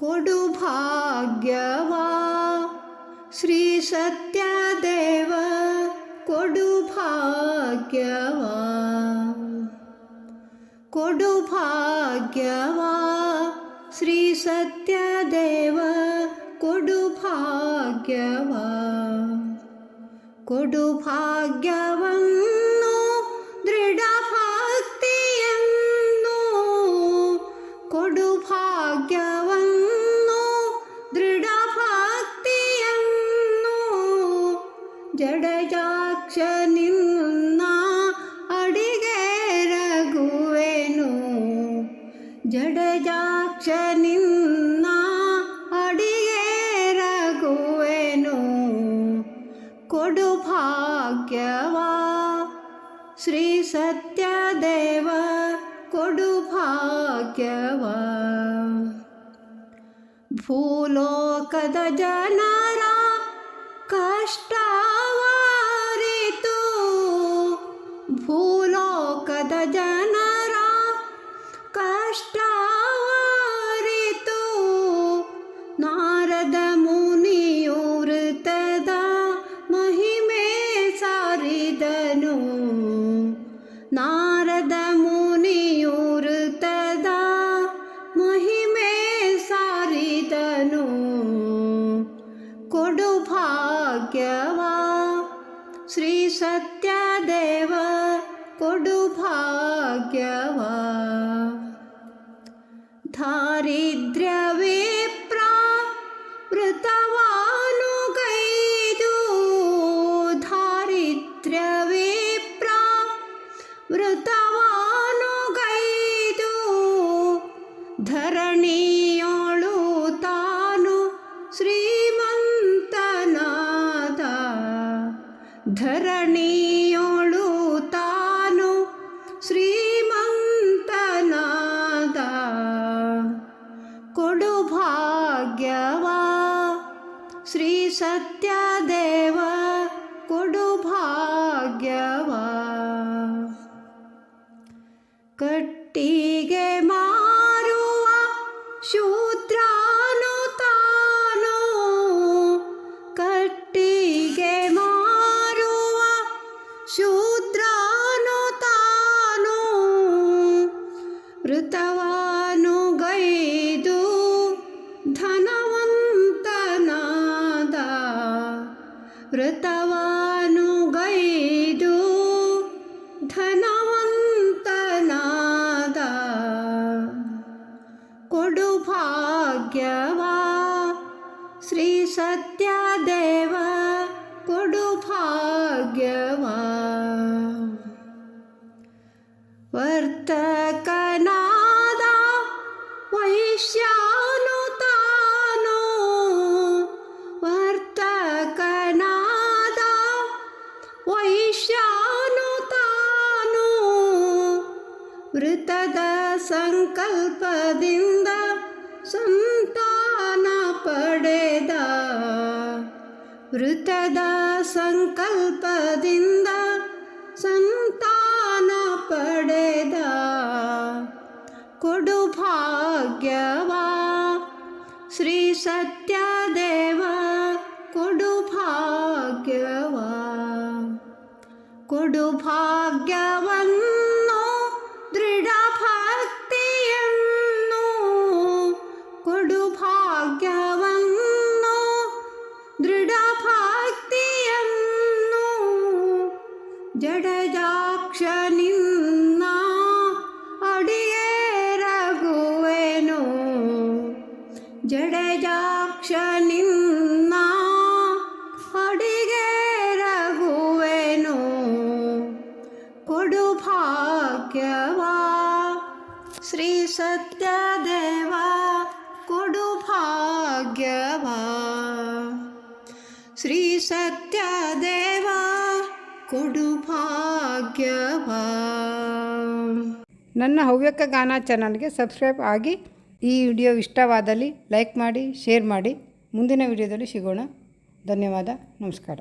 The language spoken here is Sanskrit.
कोडुभाग्यवा श्रीसत्यदेव कोडुभाग्यवा कोडुभाग्यवा श्रीसत्यदेव कोडुभाग्यवा कोडुभाग्यवम् ಸತ್ಯದೇವ ಕೊಡು ಭಾಗ್ಯವ ಭೂಲೋಕದ ಜನರ ಕಷ್ಟವಾರಿತು ಭೂಲೋಕದ ಜನರ ಕಷ್ಟವಾರಿತು ನಾರದ ಮುನಿಯು ವೃತದ ಮಹಿಮೆ ಸಾರಿದನು ನಾರದ ಭಾಗ್ಯವ ಶ್ರೀ ಸತ್ಯದೇವ ಕೊಡು ಭಾಗ್ಯವ ದಾರಿದ್ರ್ಯವೇ ಪ್ರಾವೃತವಾನುಗೈದು ದಾರಿದ್ರ್ಯವೇ ಪ್ರಾವೃತವಾನುಗೈದು ಧರಣಿಯೋಳು श्री सत्यदेव भाग्यवा। कट्टी ಋತವಾನು ಗೈದು ಧನವಂತನಾದ ಕೊಡು ಭಾಗ್ಯವ ಶ್ರೀ ಸತ್ಯದೇವ ಕೊಡು ಭಾಗ್ಯವ ವರ್ತಕನಾದ ವೃತದ ಸಂಕಲ್ಪದಿಂದ ಸಂತಾನ ಪಡೆದ ವೃತದ ಸಂಕಲ್ಪದಿಂದ ಸಂತಾನ ಪಡೆದ ಕೊಡು ಭಾಗ್ಯವ ಶ್ರೀ ಸತ್ಯದೇವ ಕೊಡು ಭಾಗ್ಯವ ಕೊಡು ಭಾಗ್ಯವನ್ನು ಜಡಜಾಕ್ಷ ನಿನ್ನ ಅಡಿಗೆ ರಘುವೆನು ಜಡಜಾಕ್ಷ ನಿನ್ನ ಅಡಿಗೆ ಕೊಡು ಭಾಗ್ಯವ ಶ್ರೀ ಸತ್ಯದೇವ, ಕೊಡು ಭಾಗ್ಯವ. ಶ್ರೀ ಸತ್ಯದೇವ ಕೊಡು ಭಾಗ್ಯವ. ನನ್ನ ಹವ್ಯಕ ಗಾನ ಚಾನಲ್ಗೆ ಸಬ್ಸ್ಕ್ರೈಬ್ ಆಗಿ ಈ ವಿಡಿಯೋ ಇಷ್ಟವಾದಲ್ಲಿ ಲೈಕ್ ಮಾಡಿ, ಶೇರ್ ಮಾಡಿ. ಮುಂದಿನ ವಿಡಿಯೋದಲ್ಲಿ ಸಿಗೋಣ. ಧನ್ಯವಾದ. ನಮಸ್ಕಾರ.